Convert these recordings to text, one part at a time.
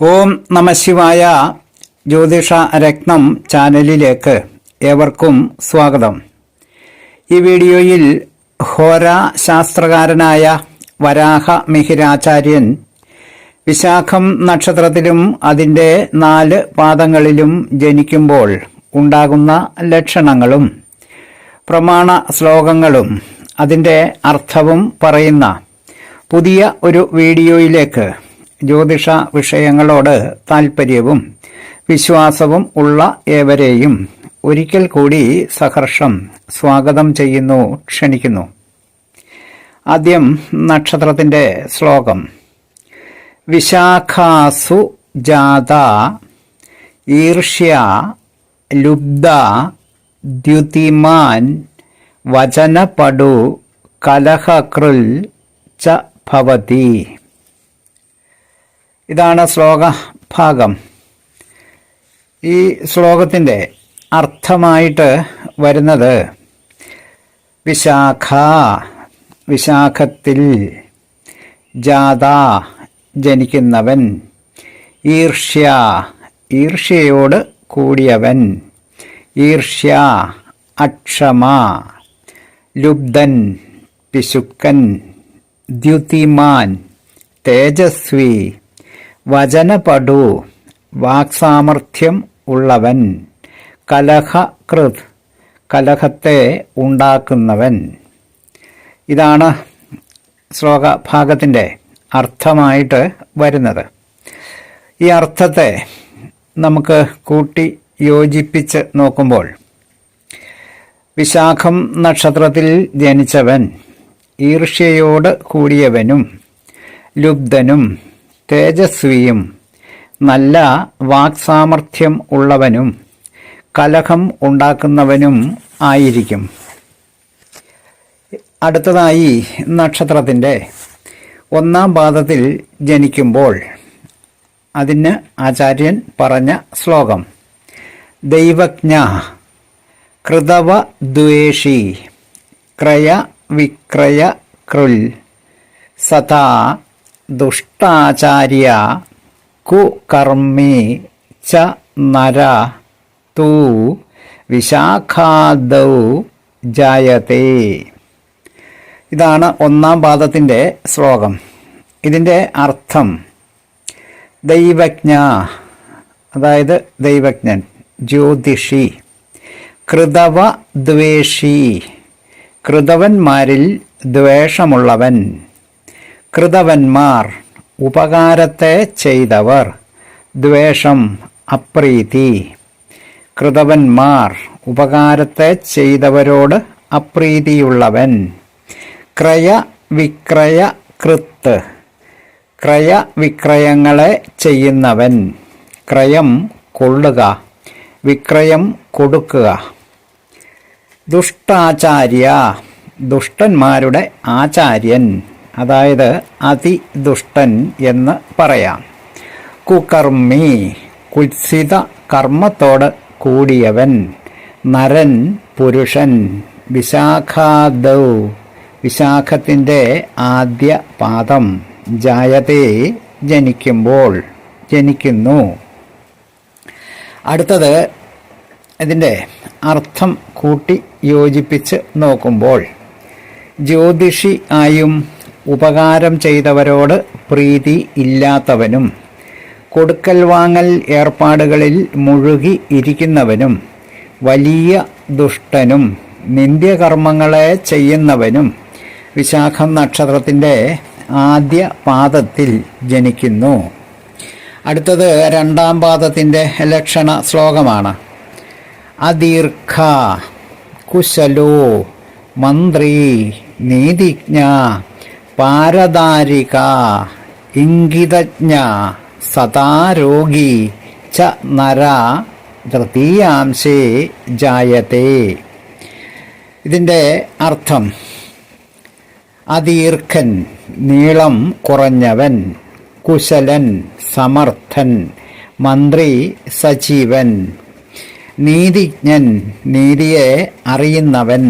ഓം നമശിവായ ജ്യോതിഷ രത്നം ചാനലിലേക്ക് ഏവർക്കും സ്വാഗതം. ഈ വീഡിയോയിൽ ഹോരാ ശാസ്ത്രകാരനായ വരാഹ മിഹിരാചാര്യൻ വിശാഖം നക്ഷത്രത്തിലും അതിന്റെ നാല് പാദങ്ങളിലും ജനിക്കുമ്പോൾ ഉണ്ടാകുന്ന ലക്ഷണങ്ങളും പ്രമാണ ശ്ലോകങ്ങളും അതിന്റെ അർത്ഥവും പറയുന്ന പുതിയ ഒരു വീഡിയോയിലേക്ക് ജ്യോതിഷ വിഷയങ്ങളോട് താൽപ്പര്യവും വിശ്വാസവും ഉള്ള ഏവരെയും ഒരിക്കൽ കൂടി സഹർഷം സ്വാഗതം ചെയ്യുന്നു ക്ഷണിക്കുന്നു. ആദ്യം നക്ഷത്രത്തിന്റെ ശ്ലോകം. വിശാഖാസു ജാത ഈർഷ്യ ലുബ്ധ ദ്യുതിമാൻ വചനപടു കലഹകൃൽ ച ഭവതി. ഇതാണ് ശ്ലോക ഭാഗം. ഈ ശ്ലോകത്തിന്റെ അർത്ഥമായിട്ട് വരുന്നത് വിശാഖ വിശാഖത്തിൽ ജാത ജനിക്കുന്നവൻ ഈർഷ്യ ഈർഷ്യയോട് കൂടിയവൻ ഈർഷ്യ അക്ഷമ ലുബ്ധൻ പിശുക്കൻ ദ്യുതിമാൻ തേജസ്വി വചനപടു വാക്സാമർഥ്യം ഉള്ളവൻ കലഹകൃത് കലഹത്തെ ഉണ്ടാക്കുന്നവൻ. ഇതാണ് ശ്ലോകഭാഗത്തിന്റെ അർത്ഥമായിട്ട് വരുന്നത്. ഈ അർത്ഥത്തെ നമുക്ക് കൂട്ടി യോജിപ്പിച്ച് നോക്കുമ്പോൾ വിശാഖം നക്ഷത്രത്തിൽ ജനിച്ചവൻ ഈർഷ്യയോട് കൂടിയവനും ലുബ്ധനും തേജസ്വിയും നല്ല വാക്സാമർഥ്യം ഉള്ളവനും കലഹം ഉണ്ടാക്കുന്നവനും ആയിരിക്കും. അടുത്തതായി നക്ഷത്രത്തിന്റെ ഒന്നാം പാദത്തിൽ ജനിക്കുമ്പോൾ അതിന് ആചാര്യൻ പറഞ്ഞ ശ്ലോകം. ദൈവജ്ഞ കൃതവ ദ്വേഷി ക്രയ വിക്രയ കൃൽ സദാ ദുഷ്ടാചാര്യ കുകർമ്മി ച നര തൂ വിശാഖാദൗ ജായത്തെ ഇതാണ് ഒന്നാം പാദത്തിന്റെ ശ്ലോകം. ഇതിന്റെ അർത്ഥം ദൈവജ്ഞ അതായത് ദൈവജ്ഞൻ ജ്യോതിഷി കൃതവ ദ്വേഷി കൃതവന്മാരിൽ ദ്വേഷമുള്ളവൻ. കൃതവന്മാർ ഉപകാരത്തെ ചെയ്തവർ ദ്വേഷം അപ്രീതി. കൃതവന്മാർ ഉപകാരത്തെ ചെയ്തവരോട് അപ്രീതിയുള്ളവൻ. ക്രയ വിക്രയ കൃത്ത്. ക്രയ വിക്രയങ്ങളെ ചെയ്യുന്നവൻ. ക്രയം കൊള്ളുക. വിക്രയം കൊടുക്കുക. ദുഷ്ടാചാര്യ. ദുഷ്ടന്മാരുടെ ആചാര്യൻ. അതായത് അതിദുഷ്ടൻ എന്ന് പറയാം. കുകർമ്മി കുത്സിത കർമ്മത്തോട് കൂടിയവൻ നരൻ പുരുഷൻ വിശാഖാദൗ വിശാഖത്തിന്റെ ആദ്യ പാദം ജായതേ ജനിക്കുമ്പോൾ ജനിക്കുന്നു. അടുത്തത് ഇതിന്റെ അർത്ഥം കൂട്ടി യോജിപ്പിച്ച് നോക്കുമ്പോൾ ജ്യോതിഷി ആയും ഉപകാരം ചെയ്തവരോട് പ്രീതി ഇല്ലാത്തവനും കൊടുക്കൽ വാങ്ങൽ ഏർപ്പാടുകളിൽ മുഴുകി ഇരിക്കുന്നവനും വലിയ ദുഷ്ടനും നിന്ദ്യകർമ്മങ്ങളെ ചെയ്യുന്നവനും വിശാഖം നക്ഷത്രത്തിന്റെ ആദ്യ പാദത്തിൽ ജനിക്കുന്നു. അടുത്തത് രണ്ടാം പാദത്തിന്റെ ലക്ഷണ ശ്ലോകമാണ്. അദീർഘ കുശലോ മന്ത്രി നീതിജ്ഞ പാരദാരിക ഇംഗിതജ്ഞ സദാരോഗി ച നര തൃതീയാംശേ ജായത്തെ. ഇതിന്റെ അർത്ഥം അതീർഘൻ നീളം കുറഞ്ഞവൻ കുശലൻ സമർത്ഥൻ മന്ത്രി സജീവൻ. നീതിജ്ഞൻ നീതിയെ അറിയുന്നവൻ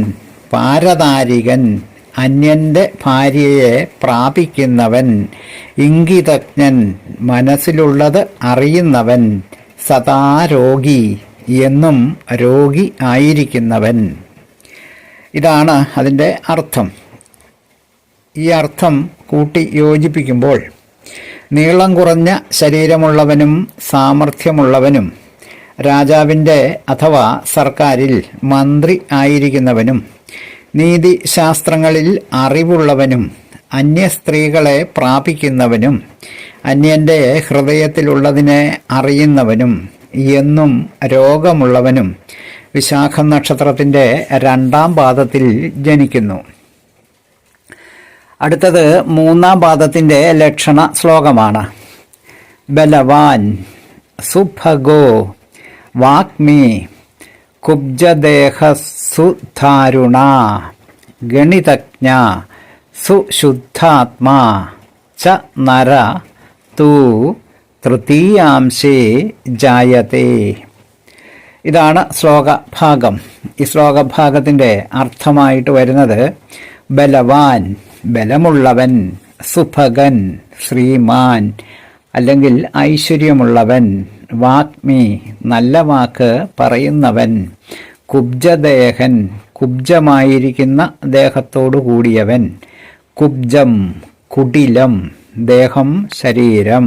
പാരതാരികൻ അന്യന്റെ ഭാര്യയെ പ്രാപിക്കുന്നവൻ ഇംഗിതജ്ഞൻ മനസ്സിലുള്ളത് അറിയുന്നവൻ സദാ രോഗി എന്നും രോഗി ആയിരിക്കുന്നവൻ. ഇതാണ് അതിന്റെ അർത്ഥം. ഈ അർത്ഥം കൂട്ടി യോജിപ്പിക്കുമ്പോൾ നീളം കുറഞ്ഞ ശരീരമുള്ളവനും സാമർഥ്യമുള്ളവനും രാജാവിന്റെ അഥവാ സർക്കാരിൽ മന്ത്രി ആയിരിക്കുന്നവനും നീതിശാസ്ത്രങ്ങളിൽ അറിവുള്ളവനും അന്യ സ്ത്രീകളെ പ്രാപിക്കുന്നവനും അന്യന്റെ ഹൃദയത്തിലുള്ളതിനെ അറിയുന്നവനും എന്നും രോഗമുള്ളവനും വിശാഖ നക്ഷത്രത്തിന്റെ രണ്ടാം പാദത്തിൽ ജനിക്കുന്നു. അടുത്തത് മൂന്നാം പാദത്തിന്റെ ലക്ഷണ ശ്ലോകമാണ്. ബലവാൻ സുഭഗോ വാഗ്മി കുബ്ജദേഹസുധാരുണ ഗണിതജ്ഞ സുശുദ്ധാത്മാ ച നര തൂ തൃതീയാംശേ ജായത്തെ ഇതാണ് ശ്ലോകഭാഗം. ഈ ശ്ലോകഭാഗത്തിന്റെ അർത്ഥമായിട്ട് വരുന്നത് ബലവാൻ ബലമുള്ളവൻ സുഭഗൻ ശ്രീമാൻ അല്ലെങ്കിൽ ഐശ്വര്യമുള്ളവൻ വാഗ്മി നല്ല വാക്ക് പറയുന്നവൻ കുബ്ജദേഹൻ കുബ്ജമായിരിക്കുന്ന ദേഹത്തോടു കൂടിയവൻ കുബ്ജം കുടിലം ദേഹം ശരീരം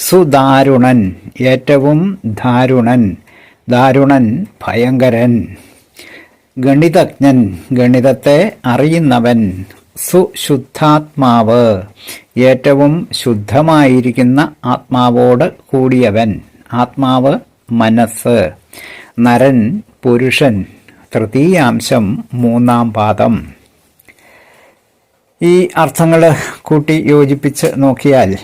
സുദാരുണൻ ഏറ്റവും ദാരുണൻ ദാരുണൻ ഭയങ്കരൻ ഗണിതജ്ഞൻ ഗണിതത്തെ അറിയുന്നവൻ സുശുദ്ധാത്മാവ് ഏറ്റവും ശുദ്ധമായിരിക്കുന്ന ആത്മാവോട് കൂടിയവൻ. ആത്മാവ് മനസ്സ്. നരൻ പുരുഷൻ. തൃതീയാംശം മൂന്നാം പാദം. ഈ അർത്ഥങ്ങൾ കൂട്ടി യോജിപ്പിച്ച് നോക്കിയാൽ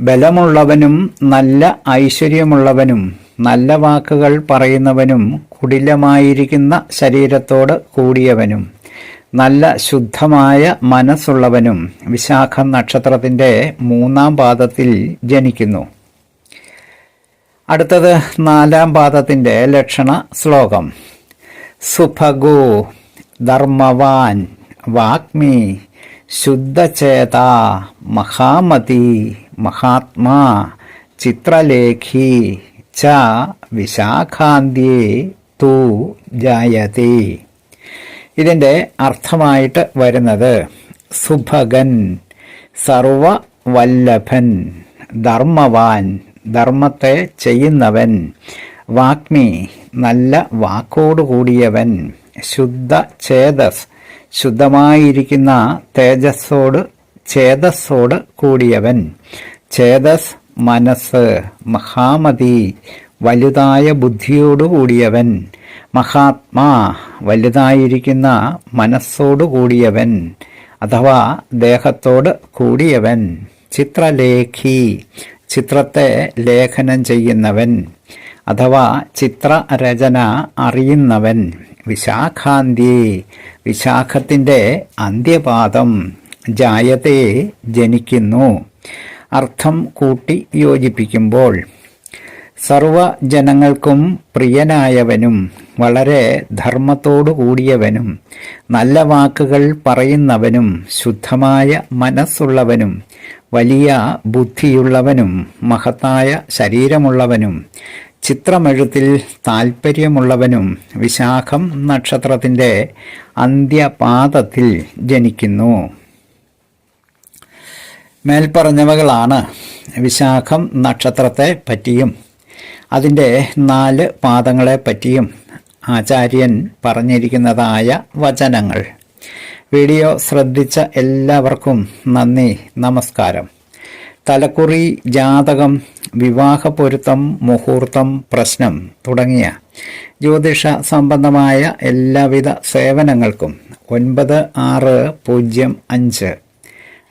ബലമുള്ളവനും നല്ല ഐശ്വര്യമുള്ളവനും നല്ല വാക്കുകൾ പറയുന്നവനും കുടിലമായിരിക്കുന്ന ശരീരത്തോട് കൂടിയവനും നല്ല ശുദ്ധമായ മനസ്സുള്ളവനും വിശാഖ നക്ഷത്രത്തിന്റെ മൂന്നാം പാദത്തിൽ ജനിക്കുന്നു. അടുത്തത് നാലാം പാദത്തിന്റെ ലക്ഷണ ശ്ലോകം. സുഭഗു ധർമ്മവാൻ വാഗ്മി ശുദ്ധചേത മഹാമതി മഹാത്മാ ചിത്രലേഖി ച വിശാഖാന്ത്യേ തൂ ജായതി. ഇതിന്റെ അർത്ഥമായിട്ട് വരുന്നത് സുഭഗൻ സർവവല്ലഭൻ ധർമ്മവാൻ ധർമ്മത്തെ ചെയ്യുന്നവൻ വാഗ്മി നല്ല വാക്കോടുകൂടിയവൻ ശുദ്ധ ചേതസ് ശുദ്ധമായിരിക്കുന്ന തേജസ്സോട് ചേതസ്സോട് കൂടിയവൻ. ചേതസ് മനസ്സ് മഹാമതി വലുതായ ബുദ്ധിയോടുകൂടിയവൻ. മഹാത്മാ വലുതായിരിക്കുന്ന മനസ്സോടുകൂടിയവൻ. അഥവാ ദേഹത്തോട് കൂടിയവൻ. ചിത്രലേഖി ചിത്രത്തെ ലേഖനം ചെയ്യുന്നവൻ. അഥവാ ചിത്രരചന അറിയുന്നവൻ. വിശാഖാന്തി വിശാഖത്തിന്റെ അന്ത്യപാദം. ജായതയെ ജനിക്കുന്നു. അർത്ഥം കൂട്ടി യോജിപ്പിക്കുമ്പോൾ സർവജനങ്ങൾക്കും പ്രിയനായവനും വളരെ ധർമ്മത്തോടു കൂടിയവനും നല്ല വാക്കുകൾ പറയുന്നവനും ശുദ്ധമായ മനസ്സുള്ളവനും വലിയ ബുദ്ധിയുള്ളവനും മഹത്തായ ശരീരമുള്ളവനും ചിത്രമെഴുത്തിൽ താൽപ്പര്യമുള്ളവനും വിശാഖം നക്ഷത്രത്തിന്റെ അന്ത്യപാദത്തിൽ ജനിക്കുന്നു. മേൽപ്പറഞ്ഞവകളാണ് വിശാഖം നക്ഷത്രത്തെ പറ്റിയും അതിന്റെ നാല് പാദങ്ങളെ പറ്റിയും ആചാര്യൻ പറഞ്ഞിരിക്കുന്നതായ വചനങ്ങൾ. വീഡിയോ ശ്രദ്ധിച്ച എല്ലാവർക്കും നന്ദി നമസ്കാരം. തലക്കുറി ജാതകം വിവാഹ പൊരുത്തം മുഹൂർത്തം പ്രശ്നം തുടങ്ങിയ ജ്യോതിഷ സംബന്ധമായ എല്ലാവിധ സേവനങ്ങൾക്കും ഒൻപത് ആറ് പൂജ്യം അഞ്ച്